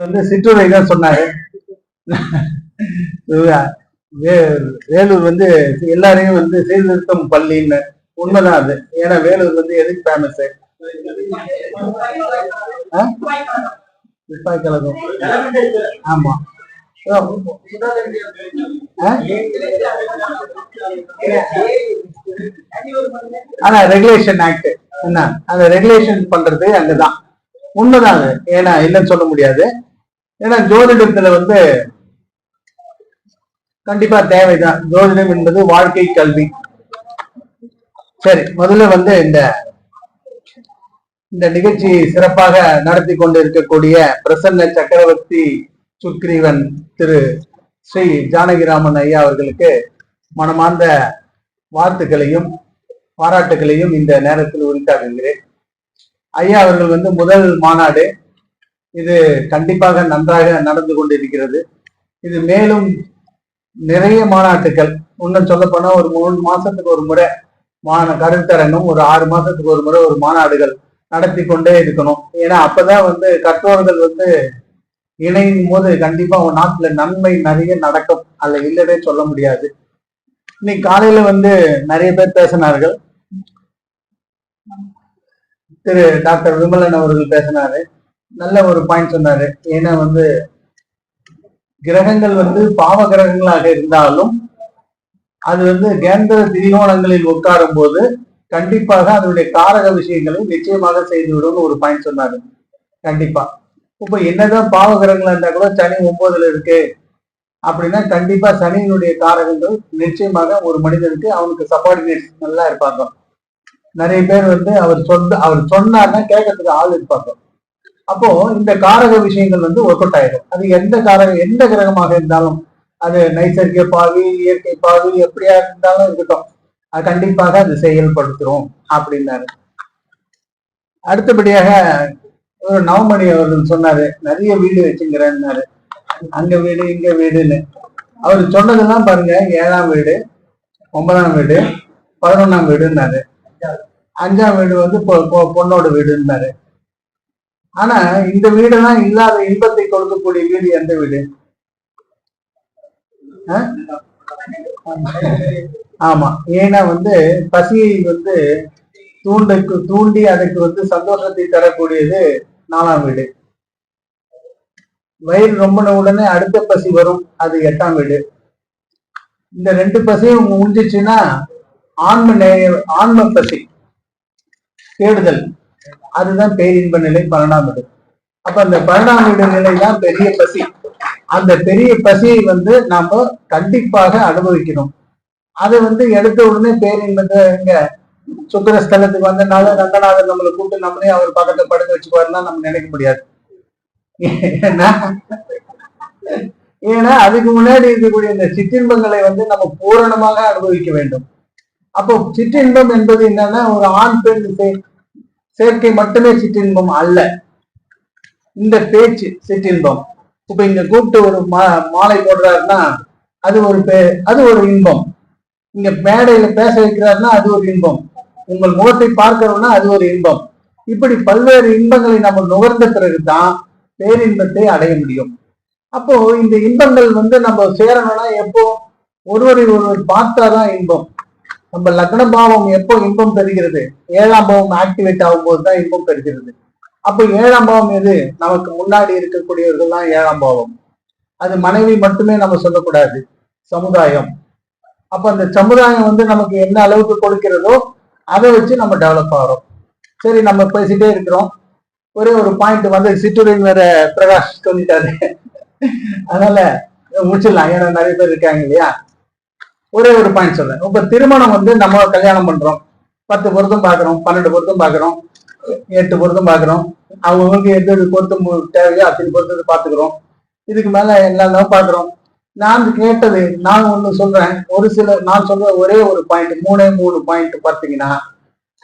வந்து சிற்றுரை தான் சொன்னாரு. வே- வேலூர் வந்து எல்லாரையும் வந்து சீர்திருத்தம் பள்ளின்னு உண்மைதான் அது. ஏன்னா வேலூர் வந்து எதுக்கு ஃபேமஸ் சிப்பாய் கழகம் ஆமா. ஆனா ரெகுலேஷன் ஆக்ட் என்ன? அந்த ரெகுலேஷன் பண்றது அங்கதான். உண்மைதான் அது. ஏன்னா இல்லைன்னு சொல்ல முடியாது. ஏன்னா ஜோதிடத்துல வந்து கண்டிப்பா தேவைதான். ஜோதிடம் என்பது வாழ்க்கை கல்வி. சரி முதல்ல வந்து இந்த இந்த நிகழ்ச்சி சிறப்பாக நடத்தி கொண்டிருக்கக்கூடிய பிரசன்ன சக்கரவர்த்தி சுக்ரீவன் திரு ஸ்ரீ ஜானகிராமன் ஐயா அவர்களுக்கு மனமார்ந்த வாழ்த்துக்களையும் பாராட்டுகளையும் இந்த நேரத்தில் உரித்தாக்குகிறேன். ஐயா அவர்கள் வந்து முதல் மாநாடு இது கண்டிப்பாக நன்றாக நடந்து கொண்டிருக்கிறது. இது மேலும் நிறைய மாநாட்டுகள் இன்னும் சொல்ல போனா ஒரு மூணு மாசத்துக்கு ஒரு முறை மான கருத்தரங்கம் ஒரு ஆறு மாசத்துக்கு ஒரு முறை ஒரு மாநாடுகள் நடத்தி கொண்டே இருக்கணும். ஏன்னா அப்பதான் வந்து கற்றோர்கள் வந்து இணையும் போது கண்டிப்பா உன் நாட்டுல நன்மை நிறைய நடக்கும். அல்ல இல்லவே சொல்ல முடியாது. இன்னைக்கு காலையில வந்து நிறைய பேர் பேசினார்கள். திரு டாக்டர் விமலன் அவர்கள் பேசினாரு. நல்ல ஒரு பாயிண்ட் சொன்னாரு. ஏன்னா வந்து கிரகங்கள் வந்து பாவ கிரகங்களாக இருந்தாலும் அது வந்து கேந்திர திரிகோணங்களில் உட்காரும் போது கண்டிப்பாக அதனுடைய காரக விஷயங்களை நிச்சயமாக செய்துவிடும்னு ஒரு பாயிண்ட் சொன்னாரு. கண்டிப்பா. இப்ப என்னதான் பாவ கிரகங்களா இருந்தா கூட சனி ஒன்பதுல இருக்கு. அப்படின்னா கண்டிப்பா சனியினுடைய காரகங்கள் நிச்சயமாக ஒரு மனிதனுக்கு அவனுக்கு சப்பார்டினேட்ஸ் நல்லா இருப்பாங்க. நிறைய பேர் வந்து அவர் சொந்த அவர் சொன்னார்னா கேட்கறதுக்கு ஆள் இருப்பாங்க. அப்போ இந்த காரக விஷயங்கள் வந்து ஒர்க் அவுட் ஆயிடும். அது எந்த காரக எந்த கிரகமாக இருந்தாலும் அது நைசர்கிய பாவி இயற்கை பாவி எப்படியா இருந்தாலும் இருக்கட்டும். அது கண்டிப்பாக அது செயல்படுத்துறோம் அப்படின்னாரு. அடுத்தபடியாக ஒரு நவமணி அவர்கள் சொன்னாரு நிறைய வீடு வச்சுங்கிறேன்னாரு அங்க வீடு இங்க வீடுன்னு. அவர் சொன்னதெல்லாம் பாருங்க ஏழாம் வீடு ஒன்பதாம் வீடு பதினொன்னாம் வீடுன்னாரு. அஞ்சாம் வீடு வந்து பொ- பொண்ணோட வீடுன்னாரு. ஆனா இந்த வீடெல்லாம் இல்லாத இன்பத்தை கொடுக்கக்கூடிய வீடு எந்த வீடு? ஆமா. ஏன்னா வந்து பசியை வந்து தூண்டுக்கு தூண்டி அதுக்கு வந்து சந்தோஷத்தை தரக்கூடியது நாலாம் வீடு. வயிறு ரொம்பின உடனே அடுத்த பசி வரும் அது எட்டாம் வீடு. இந்த ரெண்டு பசியும் முடிஞ்சிச்சுன்னா ஆன்ம நேய ஆன்ம பசி தேடுதல். அதுதான் பேரின்ப நிலை பன்னெண்டாம் இடம். அப்ப அந்த பன்னெண்டாம் இட நிலை தான் பெரிய பசி. அந்த பெரிய பசியை வந்து நாம கண்டிப்பாக அனுபவிக்கணும். அதை வந்து எடுத்த உடனே பேரின்பத்தை இங்க சுக்கரஸ்தலத்துக்கு வந்தனால ரங்கநாதர் நம்மளை கூப்பிட்டு நம்மளே அவர் பக்கத்துல படுக்க வச்சுக்குவாருன்னா நம்ம நினைக்க முடியாது. ஏன்னா அதுக்கு முன்னாடி இருக்கக்கூடிய இந்த சிற்றின்பங்களை வந்து நம்ம பூரணமாக அனுபவிக்க வேண்டும். அப்போ சிற்றின்பம் என்பது என்னன்னா ஒரு ஆண் பெண் சேர்க்கை மட்டுமே சிற்றின்பம் அல்ல. இந்த பேச்சு சிற்றின்பம். இப்ப இங்க கூப்பிட்டு ஒரு மா- மாலை போடுறாருன்னா அது ஒரு பே- அது ஒரு இன்பம். இங்க மேடையில பேச வைக்கிறாருன்னா அது ஒரு இன்பம். உங்கள் முகத்தை பார்க்கிறோம்னா அது ஒரு இன்பம். இப்படி பல்வேறு இன்பங்களை நம்ம நுகர்ந்த பிறகுதான் பேரின்பத்தை அடைய முடியும். அப்போ இந்த இன்பங்கள் வந்து நம்ம சேரணும்னா எப்போ? ஒருவரை ஒருவர் பார்த்தாதான் இன்பம். நம்ம லக்ன பாவம் எப்போ இன்பம் பெறுகிறது ஏழாம் பாவம் ஆக்டிவேட் ஆகும்போது தான் இன்பம் பெறுகிறது அப்போ ஏழாம் பாவம் எது? நமக்கு முன்னாடி இருக்கக்கூடியவர்கள் தான் ஏழாம் பாவம். அது மனைவி மட்டுமே நம்ம சொல்லக்கூடாது. சமுதாயம். அப்ப அந்த சமுதாயம் வந்து நமக்கு என்ன அளவுக்கு கொடுக்கிறதோ அதை வச்சு நம்ம டெவலப் ஆகிறோம். சரி நம்ம பேசிட்டே இருக்கிறோம். ஒரே ஒரு பாயிண்ட் வந்து சிற்றுரையின் வேற பிரகாஷ் சொல்லிட்டாரு அதனால முடிச்சிடலாம். ஏன்னா நிறைய பேர் இருக்காங்க இல்லையா? ஒரே ஒரு பாயிண்ட் சொல்றேன். இப்ப திருமணம் வந்து நம்ம கல்யாணம் பண்றோம். பத்து பொருத்தம் பாக்குறோம் பன்னெண்டு பொருத்தம் பாக்குறோம் எட்டு பொருத்தம் பாக்குறோம். அவங்களுக்கு எது எது பொருத்தம் தேவையோ அத்தனை பொருத்தத்தை பாத்துக்கிறோம். இதுக்கு மேல என்னெல்லாம் பாக்குறோம். நான் கேட்டது நான் ஒண்ணு சொல்றேன். ஒரு சில நான் சொல்ற ஒரே ஒரு பாயிண்ட் மூணே மூணு பாயிண்ட் பார்த்தீங்கன்னா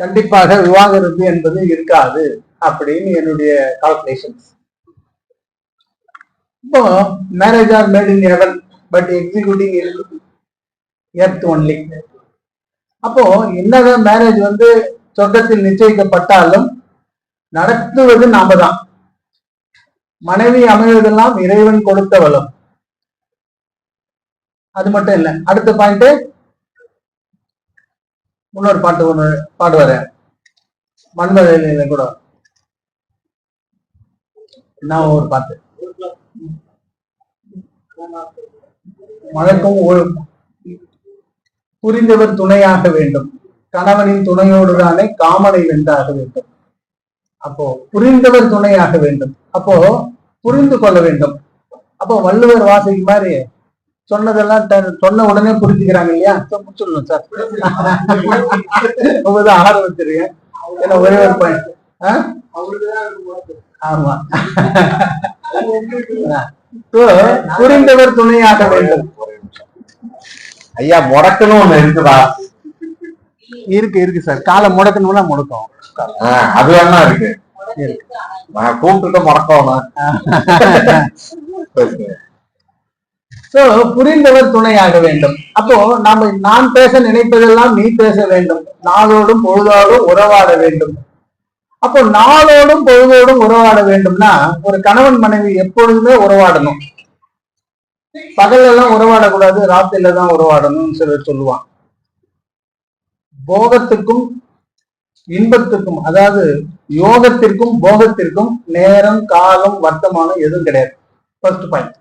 கண்டிப்பாக விவாகரத்து என்பது இருக்காது அப்படின்னு என்னுடைய கால்குலேஷன்ஸ் இப்போ marriage are made in heaven but executing earth only அப்போ என்னதான் மேரேஜ் வந்து சொர்க்கத்தில் நிச்சயிக்கப்பட்டாலும் நடத்துவது நாம தான் மனைவி அமைவதெல்லாம் இறைவன் கொடுத்த வளம் அது மட்டும் இல்ல. அடுத்த பாயிண்ட் இன்னொரு பாட்டு ஒண்ணு பாடுவாரு மண்மலையில கூட. என்ன ஒரு பாட்டு? வழக்கம் ஒ- புரிந்தவர் துணையாக வேண்டும். கணவனின் துணையோடு தானே காமனை வென்றாக வேண்டும். அப்போ புரிந்தவர் துணையாக வேண்டும். அப்போ புரிந்து கொள்ள வேண்டும். அப்போ வள்ளுவர் வாசிக்கு மாதிரி சொன்னதெல்லாம் சொன்ன உடனே புரிஞ்சுக்கிறாங்க இல்லையா? சொல்லணும் சார். உங்கதான் ஆரம்பிச்சிருக்கேன் ஏன்னா ஒரே ஒரு பாயிண்ட் ஆமா. புரிந்தவர் துணையாக வேண்டும். ஐயா முடக்கணும் ஒண்ணு இருக்குதா? இருக்கு இருக்கு சார். காலை முடக்கணும்னா முடக்கம். அது வேணா இருக்கு. நான் கூப்பிட்டு முடக்கணும். சோ புரிந்தவர் துணையாக வேண்டும். அப்போ நாம நான் பேச நினைப்பதெல்லாம் நீ பேச வேண்டும். நாளோடும் பொழுதோடும் உறவாட வேண்டும். அப்போ நாளோடும் பொழுதோடும் உறவாட வேண்டும்னா ஒரு கணவன் மனைவி எப்பொழுதுமே உறவாடணும். பகல்ல எல்லாம் உறவாடக்கூடாது ராத்திரில தான் உறவாடணும்னு சொல்லி சொல்லுவான் போகத்துக்கும் இன்பத்துக்கும் அதாவது யோகத்திற்கும் போகத்திற்கும் நேரம் காலம் வர்த்தமானம் எதுவும் கிடையாது. ஃபர்ஸ்ட் பாயிண்ட்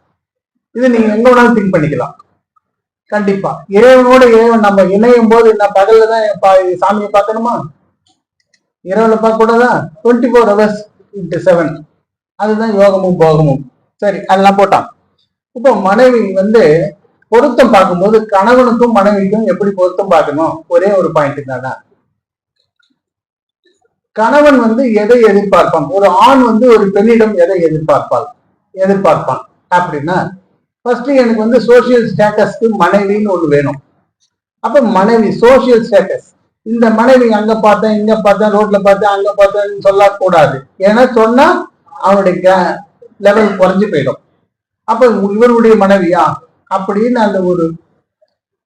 இது நீங்க எங்க வேணாலும் திங்க் பண்ணிக்கலாம். கண்டிப்பா. இறைவனோட இறைவன் நம்ம இணையும் போது என்ன பகல்ல தான் பா- சாமியை பார்க்கணுமா? இரவுல பார்க்க கூடாதா twenty four hours into seven அதுதான் யோகமும் போகமும். சரி அதெல்லாம் போட்டான். இப்போ மனைவி வந்து பொருத்தம் பார்க்கும்போது கணவனுக்கும் மனைவிக்கும் எப்படி பொருத்தம் பார்க்கணும்? ஒரே ஒரு பாயிண்ட் தானா? கணவன் வந்து எதை எதிர்பார்ப்பான்? ஒரு ஆண் வந்து ஒரு பெண்ணிடம் எதை எதிர்பார்ப்பாள்? எதிர்பார்ப்பான். அப்படின்னா ஃபர்ஸ்ட் எனக்கு வந்து சோசியல் ஸ்டேட்டஸ்க்கு மனைவின்னு ஒன்று வேணும். அப்ப மனைவி சோசியல் ஸ்டேட்டஸ் இந்த மனைவி அங்க பார்த்தேன் இங்க பார்த்தேன் ரோட்ல பார்த்தேன் அங்க பார்த்தேன்னு சொல்லக்கூடாது ஏன்னா சொன்னா அவனுடைய லெவல் குறைஞ்சு போயிடும். அப்ப இவருடைய மனைவியா? அப்படின்னு அந்த ஒரு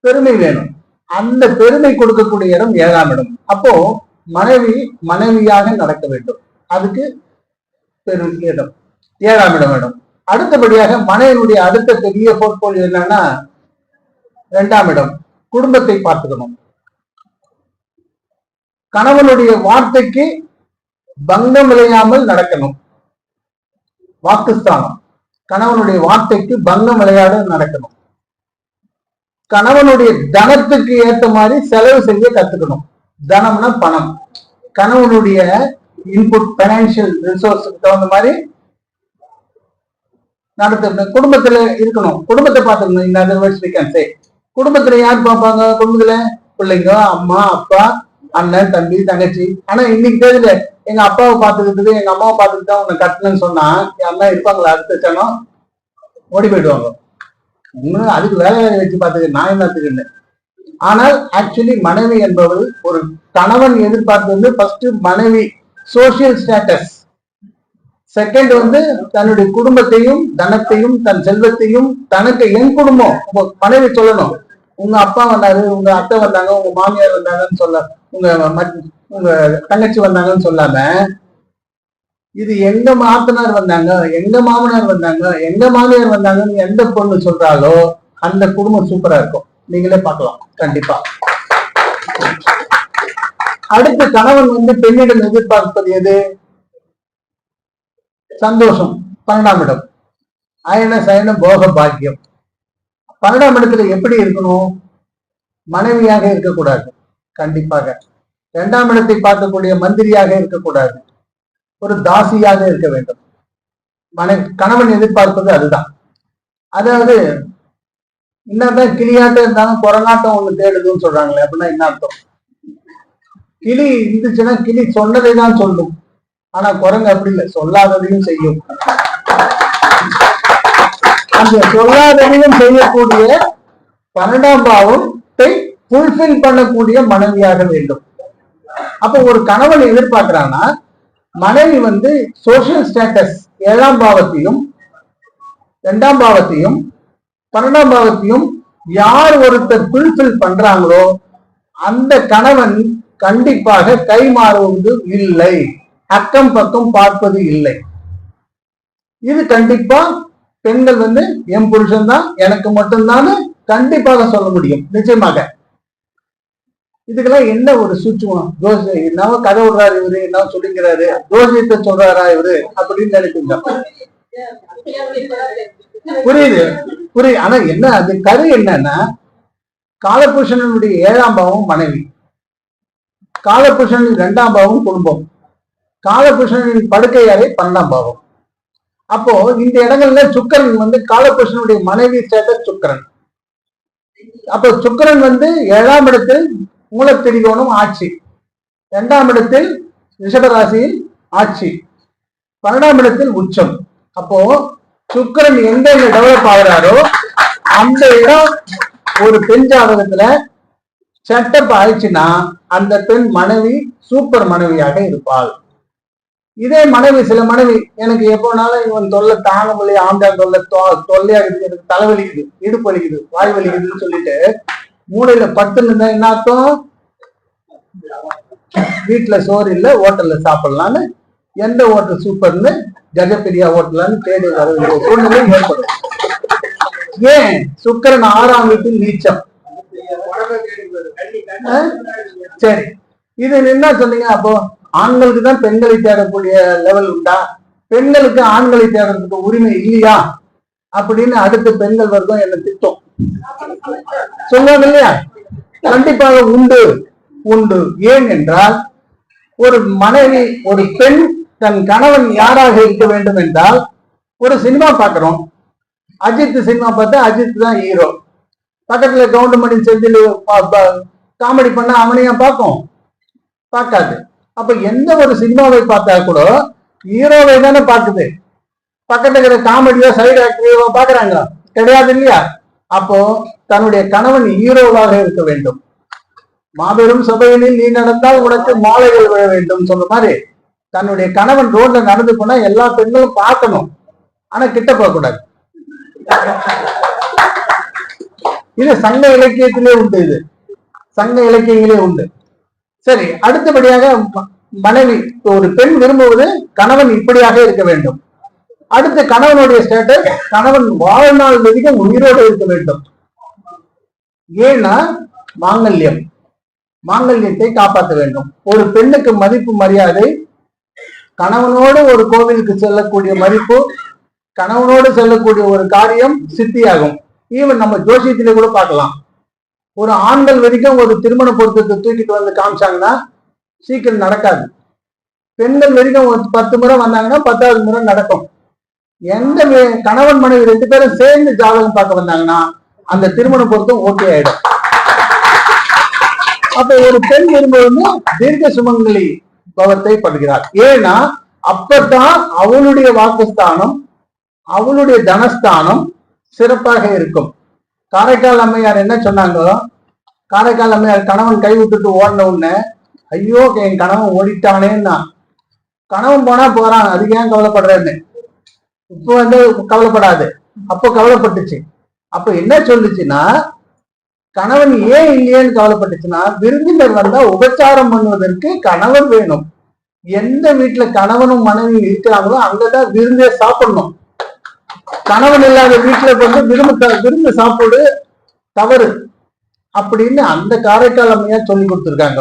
பெருமை வேணும். அந்த பெருமை கொடுக்கக்கூடிய இடம் ஏழாம் இடம். அப்போ மனைவி மனைவியாக நடக்க வேண்டும். அதுக்கு பெரும் இடம். ஏழாம் இடம் இடம் அடுத்தபடியாக மனைவியுடைய அடுத்த பெரிய போர்ட்போலியோ என்னன்னா இரண்டாம் இடம் குடும்பத்தை பார்த்துக்கணும். கணவனுடைய வார்த்தைக்கு பங்கம் விளையாமல் நடக்கணும். வாக்குஸ்தானம். கணவனுடைய வார்த்தைக்கு பங்கம் விளையாட நடக்கணும். கணவனுடைய தனத்துக்கு ஏத்த மாதிரி செலவு செய்ய கத்துக்கணும். தனம்னா பணம். கணவனுடைய இன்புட் பைனான்சியல் ரிசோர்ஸுக்கு தகுந்த மாதிரி நடத்த குடும்பத்துல இருக்கணும். குடும்பத்தை பார்த்துக்கணும். இந்த அதர்வைஸ் வி கேன் சே குடும்பத்துல யார் பார்ப்பாங்க? குடும்பத்துல பிள்ளைங்க அம்மா அப்பா அண்ணன் தம்பி தங்கச்சி. ஆனா இன்னைக்கு தேதியில எங்க அப்பாவை பார்த்துக்கிட்டு எங்க அம்மாவை பார்த்துக்கிட்டு தான் உன்னை கட்டணும்னு சொன்னா அம்மா இருப்பாங்களா? அடுத்த சனம் ஓடி போயிடுவாங்க. இன்னும் அதுக்கு வேலை வேலை வச்சு பார்த்துக்க நான் என்னத்துக்குன்னு ஆனால் ஆக்சுவலி மனைவி என்பவள் ஒரு கணவன் எதிர்பார்த்து வந்து ஃபர்ஸ்ட் மனைவி சோசியல் ஸ்டேட்டஸ் செகண்ட் வந்து தன்னுடைய குடும்பத்தையும் தனத்தையும் தன் செல்வத்தையும் தனக்கு என் குடும்பம். உங்க மனைவி சொல்லணும். உங்க அப்பா வந்தாரு உங்க அத்தை வந்தாங்க உங்க மாமியார் வந்தாங்கன்னு சொல்ல உங்க உங்க தங்கச்சி வந்தாங்கன்னு சொல்லாம இது எங்க மாத்தனார் வந்தாங்க எங்க மாமனார் வந்தாங்க எங்க மாமியார் வந்தாங்கன்னு எந்த பொண்ணு சொல்றாலோ அந்த குடும்பம் சூப்பரா இருக்கும். நீங்களே பார்க்கலாம். கண்டிப்பா. அடுத்து கணவன் வந்து பெண்ணிடம் எதிர்பார்ப்பது எது? சந்தோஷம். பன்னெண்டாம் இடம். அயன சயன போக பாக்கியம். பன்னெண்டாம் இடத்துல எப்படி இருக்கணும்? மனைவியாக இருக்கக்கூடாது. கண்டிப்பாக. இரண்டாம் இடத்தை பார்க்கக்கூடிய மந்திரியாக இருக்கக்கூடாது. ஒரு தாசியாக இருக்க வேண்டும். மனை கணவன் எதிர்பார்ப்பது அதுதான். அதாவது என்னதான் கிளியாட்டம் இருந்தாலும் குரங்காட்டம் ஒண்ணு தேடுதுன்னு சொல்றாங்களே அப்படின்னா என்ன அர்த்தம்? கிளி இருந்துச்சுன்னா கிளி சொன்னதை தான் சொல்லும். ஆனா குரங்கு அப்படி இல்லை சொல்லாததையும் செய்யும். அந்த சொல்லாததையும் செய்யக்கூடிய பன்னெண்டாம் பாவத்தை ஃபுல்ஃபில் பண்ணக்கூடிய மனைவியாக வேண்டும். அப்ப ஒரு கணவன் எதிர்பார்க்கிறான்னா மனைவி வந்து சோசியல் ஸ்டேட்டஸ் ஏழாம் பாவத்தையும் ரெண்டாம் பாவத்தையும் பன்னெண்டாம் பாவத்தையும் யார் ஒருத்தர் ஃபுல்ஃபில் பண்றாங்களோ அந்த கணவன் கண்டிப்பாக கை மாறுவது இல்லை. அக்கம் பக்கம் பார்ப்பது இல்லை. இது கண்டிப்பா பெண்கள் வந்து என் புருஷன் தான் எனக்கு மட்டும்தான் கண்டிப்பாக சொல்ல முடியும். நிச்சயமாக. இதுக்கெல்லாம் என்ன ஒரு சூட்சம் தோசை. என்னவோ கதை விடுறாரு இவரு? என்ன சொல்லிக்கிறாரு? ஜோசியத்தை சொல்றாரா இவரு? அப்படின்னு நினைப்பீங்க. புரியுது? புரியுது. ஆனா என்ன அது கரு என்னன்னா காலபூஷணனுடைய ஏழாம் பாவம் மனைவி. காலபூஷணன் இரண்டாம் பாவம் குடும்பம். காலபூஷணனின் படுக்கை அறை பன்னெண்டாம் பாவம். அப்போ இந்த இடங்கள்ல சுக்கரன் வந்து காலபூஷனுடைய மனைவி சேர்த்த சுக்கரன். அப்போ சுக்கரன் வந்து ஏழாம் இடத்தில் மூலத்திரிகோணம் ஆட்சி. இரண்டாம் இடத்தில் ரிஷபராசியில் ஆட்சி. பன்னெண்டாம் இடத்தில் உச்சம். அப்போ சுக்கரன் எங்க டெவலப் ஆகுறாரோ அந்த இடம் ஒரு பெண் ஜாதகத்துல செட்டப் ஆயிடுச்சுன்னா அந்த பெண் மனைவி சூப்பர் மனைவியாக இருப்பாள். இதே மனைவி சில மனைவி எனக்கு எப்போனாலும் இவன் தொல்லை தாங்க முடியல ஆண்டான் தொல்லை தொ- தொல்லையா இருக்குது எனக்கு தலைவலிக்குது இடுப்பு வலிக்குது வாய் வலிக்குதுன்னு சொல்லிட்டு மூளையில பட்டுன்னு இருந்தா என்ன அர்த்தம்? வீட்டுல சோறு இல்ல ஹோட்டல்ல சாப்பிடலாம்னு எந்த ஹோட்டல் சூப்பர்னு ஜெகப்பிரியா ஹோட்டலான்னு தேடி வர வேண்டிய சூழ்நிலை ஏற்படும். ஏன்? சுக்கிரன் ஆறாம் வீட்டில் நீச்சம். சரி. இது என்ன சொன்னீங்க அப்போ? ஆண்களுக்கு தான் பெண்களை தேடக்கூடிய லெவல் உண்டா? பெண்களுக்கு ஆண்களை தேடுறதுக்கு உரிமை இல்லையா? அப்படின்னு அடுத்த பெண்கள் வர்க்கம் என்ன சொல்லுவாங்க இல்லையா கண்டிப்பாக உண்டு உண்டு. ஏன் என்றால் ஒரு மனைவி ஒரு பெண் தன் கணவன் யாராக இருக்க வேண்டும் என்றால் ஒரு சினிமா பார்க்கிறோம். அஜித் சினிமா பார்த்தா அஜித் தான் ஹீரோ பக்கத்துல கவுண்டமணி செந்தில் காமெடி பண்ண அவனையா பார்க்கும்? பார்க்காது. அப்ப எந்த ஒரு சினிமாவை பார்த்தா கூட ஹீரோவை தானே பார்க்குது. பக்கத்துல இருக்கிற காமெடியோ சைடு ஆக்டிவோ பாக்குறாங்க கிடையாது இல்லையா? அப்போ தன்னுடைய கணவன் ஹீரோவாக இருக்க வேண்டும். மாபெரும் சபையினில் நீ நடந்தால் உனக்கு மாலைகள் விழ வேண்டும் சொல்ற மாதிரி தன்னுடைய கணவன் ரோட்ல நடந்து போனா எல்லா பெண்களும் பார்க்கணும். ஆனா கிட்ட போக கூடாது. இது சங்க இலக்கியத்திலே உண்டு இது. சங்க இலக்கியங்களே உண்டு. சரி அடுத்தபடியாக மனைவி ஒரு பெண் விரும்புவது கணவன் இப்படியாக இருக்க வேண்டும். அடுத்து கணவனுடைய ஸ்டேட்டஸ் கணவன் வாழ்நாள் வரைக்கும் உயிரோடு இருக்க வேண்டும். ஏன்னா மாங்கல்யம். மாங்கல்யத்தை காப்பாற்ற வேண்டும். ஒரு பெண்ணுக்கு மதிப்பு மரியாதை கணவனோடு ஒரு கோவிலுக்கு செல்லக்கூடிய மதிப்பு கணவனோடு செல்லக்கூடிய ஒரு காரியம் சித்தியாகும். ஈவன் நம்ம ஜோசியத்திலே கூட பார்க்கலாம். ஒரு ஆண்கள் வரைக்கும் ஒரு திருமண பொருத்தத்தை தூக்கிட்டு வந்து காமிச்சாங்கன்னா சீக்கிரம் நடக்காது. பெண்கள் வரைக்கும் ஒரு பத்து முறை வந்தாங்கன்னா பத்தாவது முறை நடக்கும். எந்த கணவன் மனைவி ரெண்டு பேரும் சேர்ந்து ஜாதகம் பார்க்க வந்தாங்கன்னா அந்த திருமண பொருத்தம் ஓகே ஆயிடும். அப்ப ஒரு பெண் விரும்புவது தீர்க்க சுமங்கலி பவத்தை படுகிறார். ஏன்னா அப்பதான் அவளுடைய வாக்குஸ்தானம் அவளுடைய தனஸ்தானம் சிறப்பாக இருக்கும். காரைக்கால் அம்மையார் என்ன சொன்னாங்க? காரைக்கால் அம்மையார் கணவன் கை விட்டுட்டு ஓடின உடனே ஐயோ என் கணவன் ஓடிட்டானேன்னா. கணவன் போனா போறான் அதுக்கு ஏன் கவலைப்படுறேன்னு? இப்போ வந்து கவலைப்படாது. அப்போ கவலைப்பட்டுச்சு. அப்ப என்ன சொல்லுச்சுன்னா கணவன் ஏன் இல்லையேன்னு கவலைப்பட்டுச்சுன்னா விருந்தினர் வந்தா உபச்சாரம் பண்ணுவதற்கு கணவன் வேணும். எந்த வீட்டுல கணவனும் மனைவியும் இருக்கிறாங்களோ அங்கதான் விருந்தே சாப்பிடணும். கணவன் இல்லாத வீட்டுல வந்து விரும்பு விருந்து சாப்பிடு தவறு. அப்படின்னு அந்த காரைக்கால் அம்மையா சொல்லி கொடுத்துருக்காங்க.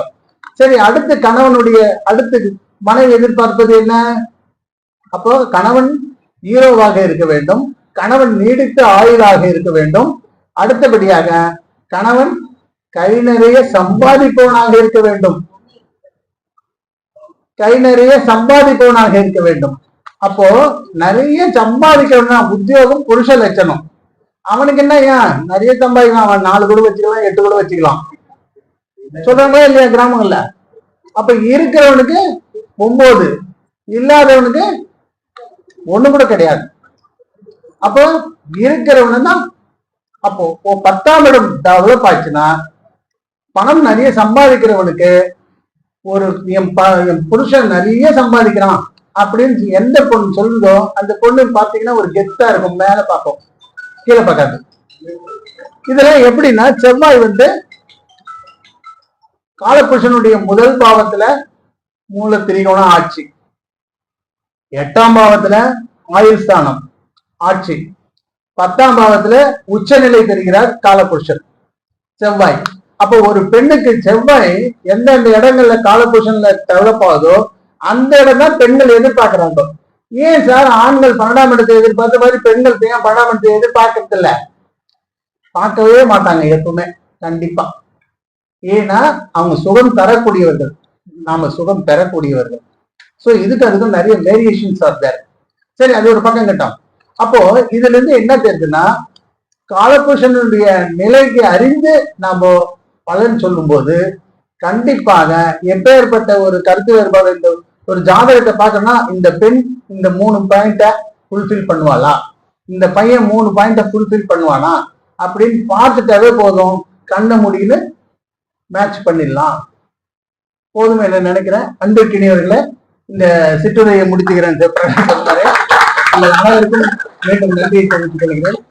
சரி அடுத்து கணவனுடைய அடுத்து மனைவி எதிர்பார்ப்பது என்ன? அப்போ கணவன் ஹீரோவாக இருக்க வேண்டும். கணவன் நீடித்த ஆயுளாக இருக்க வேண்டும். அடுத்தபடியாக கணவன் கை நிறைய சம்பாதிப்பவனாக இருக்க வேண்டும். கை நிறைய சம்பாதிப்பவனாக இருக்க வேண்டும். அப்போ நிறைய சம்பாதிக்கணும்னா உத்தியோகம் புருஷ லட்சணம். அவனுக்கு என்ன ஏன் நிறைய சம்பாதிக்கலாம். அவன் நாலு கூட வச்சுக்கலாம் எட்டு கூட வச்சுக்கலாம். சொல்றாங்களா இல்லையா கிராமங்கள்ல? அப்ப இருக்கிறவனுக்கு ஒன்பது இல்லாதவனுக்கு ஒண்ணு கூட கிடையாது. அப்போ இருக்கிறவனு தான். அப்போ பத்தாம் இடம் டெவலப் ஆச்சுன்னா பணம் நிறைய சம்பாதிக்கிறவனுக்கு ஒரு என் ப- என் புருஷன் நிறைய சம்பாதிக்கிறான் அப்படின்னு எந்த பொண்ணு சொல்லுதோ அந்த பொண்ணு பாத்தீங்கன்னா ஒரு கெத்தா இருக்கும் மேல பார்ப்போம். கீழே பார்க்காது. இதெல்லாம் எப்படின்னா செவ்வாய் வந்து காலபுருஷனுடைய முதல் பாவத்துல மூல திரிகோணம் ஆட்சி. எட்டாம் பாவத்துல ஆயுள் ஸ்தானம் ஆட்சி. பத்தாம் பாவத்துல உச்சநிலை பெறுகிறார் காலபுருஷன் செவ்வாய். அப்போ ஒரு பெண்ணுக்கு செவ்வாய் எந்தெந்த இடங்கள்ல காலபுருஷன்ல டெவலப் ஆகுதோ அந்த இடம் தான் பெண்கள் எதிர்பார்க்கிறாங்க. ஏன் சார் ஆண்கள் பன்னெண்டாம் இடத்தை எதிர்பார்த்த மாதிரி பெண்கள் ஏன் பன்னெண்டாம் இடத்தை எதிர்பார்க்கறது இல்ல? பார்க்கவே மாட்டாங்க எப்பவுமே கண்டிப்பா. ஏன்னா அவங்க சுகம் தரக்கூடியவர்கள். நாம சுகம் பெறக்கூடியவர்கள். ஸோ இதுக்கு அதுக்கும் நிறைய வேரியேஷன்ஸ் ஆர் தேர் சரி அது ஒரு பக்கம் கட்டம். அப்போ இதுல இருந்து என்ன தெரியுதுன்னா காலபுருஷனுடைய நிலைக்கு அறிந்து நாம பலன் சொல்லும்போது கண்டிப்பாக எப்பேற்பட்ட ஒரு கருத்து வேறுபாடு இந்த ஒரு ஜாதகத்தை பார்க்கணும்னா இந்த பெண் இந்த மூணு பாயிண்ட்டை ஃபுல்ஃபில் பண்ணுவாளா? இந்த பையன் மூணு பாயிண்ட்டை ஃபுல்ஃபில் பண்ணுவானா? அப்படின்னு பார்த்துட்டாவே போதும். கண்ண முடியுன்னு மேட்ச் பண்ணிடலாம். போதும் என்ன நினைக்கிறேன். அன்பு கிணியவர்களை இந்த சிற்றுரையை முடிச்சுக்கிறேன் சொன்னாரு உங்கள் மீண்டும் நன்றியை தெரிவித்துக் கொள்கிறேன்.